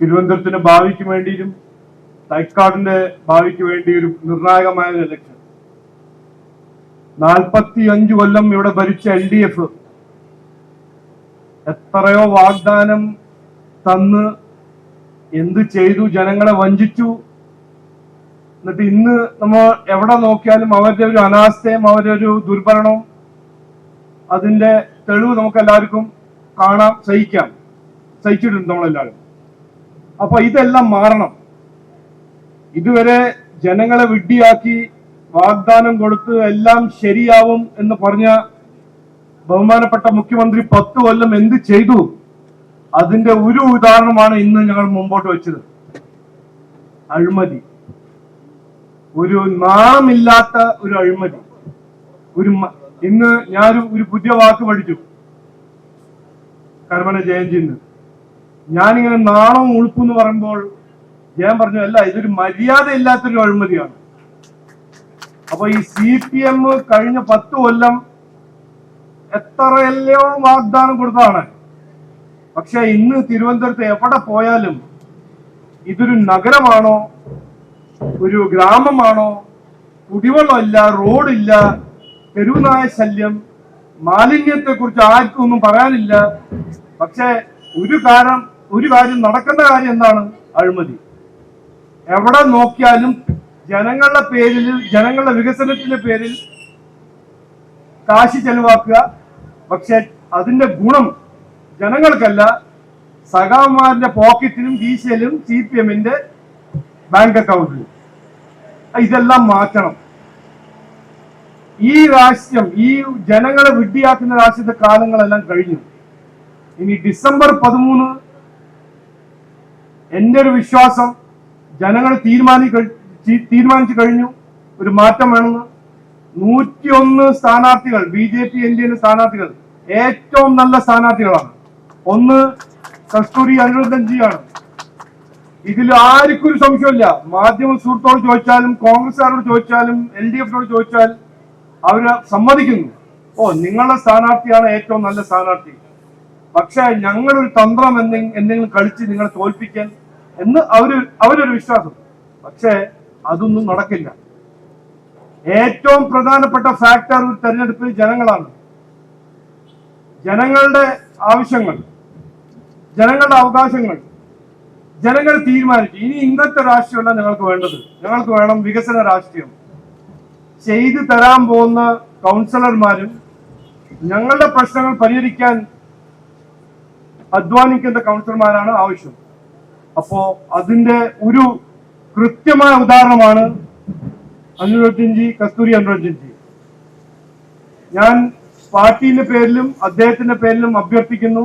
തിരുവനന്തപുരത്തിന്റെ ഭാവിക്ക് വേണ്ടിയും തൈക്കാടിന്റെ ഭാവിക്ക് വേണ്ടി ഒരു നിർണായകമായ ഒരു ഇലക്ഷൻ നാൽപ്പത്തി അഞ്ചു കൊല്ലം ഇവിടെ ഭരിച്ച എൽ ഡി എഫ് എത്രയോ വാഗ്ദാനം തന്ന് എന്ത് ചെയ്തു ജനങ്ങളെ വഞ്ചിച്ചു. എന്നിട്ട് ഇന്ന് നമ്മൾ എവിടെ നോക്കിയാലും അവരുടെ ഒരു അനാസ്ഥയും അവരുടെ ഒരു ദുർഭരണവും അതിന്റെ തെളിവ് നമുക്ക് എല്ലാവർക്കും കാണാം സഹിക്കാം. സഹിച്ചിട്ടുണ്ട് നമ്മളെല്ലാവരും. അപ്പൊ ഇതെല്ലാം മാറണം. ഇതുവരെ ജനങ്ങളെ വിഡ്ഢിയാക്കി വാഗ്ദാനം കൊടുത്ത് എല്ലാം ശരിയാവും എന്ന് പറഞ്ഞ ബഹുമാനപ്പെട്ട മുഖ്യമന്ത്രി പത്ത് കൊല്ലം എന്ത് ചെയ്തു? അതിന്റെ ഒരു ഉദാഹരണമാണ് ഇന്ന് ഞങ്ങൾ മുമ്പോട്ട് വെച്ചത്. അഴിമതി. ഒരു നാമില്ലാത്ത ഒരു അഴിമതി. ഒരു ഇന്ന് ഞാൻ ഒരു പുതിയ വാക്ക് പഠിച്ചു. കർമ്മന ജയന്തിന്ന്. ഞാനിങ്ങനെ നാണം ഉളുപ്പ് എന്ന് പറയുമ്പോൾ ഞാൻ പറഞ്ഞു അല്ല ഇതൊരു മര്യാദ ഇല്ലാത്തൊരു അഴിമതിയാണ്. അപ്പൊ ഈ സി പി എം കഴിഞ്ഞ പത്ത് കൊല്ലം എത്രയല്ലയോ വാഗ്ദാനം കൊടുത്തതാണ്. പക്ഷെ ഇന്ന് തിരുവനന്തപുരത്ത് എവിടെ പോയാലും ഇതൊരു നഗരമാണോ? ഒരു ഗ്രാമമാണോ? കുടിവെള്ളമില്ല റോഡില്ല തെരുവുനായ ശല്യം മാലിന്യത്തെ കുറിച്ച് ആർക്കും ഒന്നും പറയാനില്ല. പക്ഷെ ഒരു കാര്യം ഒരു കാര്യം നടക്കേണ്ട കാര്യം എന്താണ്? അഴിമതി. എവിടെ നോക്കിയാലും ജനങ്ങളുടെ പേരിൽ ജനങ്ങളുടെ വികസനത്തിന്റെ പേരിൽ കാശ് ചെലവാക്കുക. പക്ഷെ അതിന്റെ ഗുണം ജനങ്ങൾക്കല്ല. സഖാമാരുടെ പോക്കറ്റിലും കീശയിലും സി പി എമ്മിന്റെ ബാങ്ക് അക്കൗണ്ടിലും. ഇതെല്ലാം മാറ്റണം. ഈ രാഷ്ട്രീയം ഈ ജനങ്ങളെ വിഡ്ഢിയാക്കുന്ന രാഷ്ട്രീയത്തെ കാലങ്ങളെല്ലാം കഴിഞ്ഞു. ഇനി ഡിസംബർ പതിമൂന്ന് എന്റെ ഒരു വിശ്വാസം ജനങ്ങൾ തീരുമാനി തീരുമാനിച്ചു കഴിഞ്ഞു. ഒരു മാറ്റം വേണമെന്ന്. നൂറ്റിയൊന്ന് സ്ഥാനാർത്ഥികൾ B J P N D A സ്ഥാനാർത്ഥികൾ ഏറ്റവും നല്ല സ്ഥാനാർത്ഥികളാണ്. ഒന്ന് കസ്തൂരി അനിരുദ്ധൻജിയാണ് ഇതിൽ ആർക്കും ഒരു സംശയമില്ല മാധ്യമ സുഹൃത്തോട് ചോദിച്ചാലും കോൺഗ്രസ്സുകാരോട് ചോദിച്ചാലും എൽ ഡി എഫിനോട് ചോദിച്ചാൽ അവർ സമ്മതിക്കുന്നു. ഓ നിങ്ങളുടെ സ്ഥാനാർത്ഥിയാണ് ഏറ്റവും നല്ല സ്ഥാനാർത്ഥി. പക്ഷെ ഞങ്ങളൊരു തന്ത്രം എന്തെങ്കിലും എന്തെങ്കിലും കളിച്ച് നിങ്ങളെ തോൽപ്പിക്കാൻ എന്ന് അവർ അവരൊരു വിശ്വാസം. പക്ഷേ അതൊന്നും നടക്കില്ല. ഏറ്റവും പ്രധാനപ്പെട്ട ഫാക്ടർ ഒരു തെരഞ്ഞെടുപ്പിൽ ജനങ്ങളാണ്. ജനങ്ങളുടെ ആവശ്യങ്ങൾ ജനങ്ങളുടെ അവകാശങ്ങൾ ജനങ്ങൾ തീരുമാനിച്ചു ഇനി ഇന്നത്തെ രാഷ്ട്രീയമല്ല ഞങ്ങൾക്ക് വേണ്ടത്. ഞങ്ങൾക്ക് വേണം വികസന രാഷ്ട്രീയം. ചെയ്തു തരാൻ പോകുന്ന കൗൺസിലർമാരും ഞങ്ങളുടെ പ്രശ്നങ്ങൾ പരിഹരിക്കാൻ അധ്വാനിക്കുന്ന കൗൺസിലർമാരാണ് ആവശ്യം. അപ്പോ അതിന്റെ ഒരു കൃത്യമായ ഉദാഹരണമാണ് അനുരോധൻജി കസ്തൂരി അനുരോധൻജി ഞാൻ പാർട്ടിയുടെ പേരിലും അദ്ദേഹത്തിന്റെ പേരിലും അഭ്യർത്ഥിക്കുന്നു.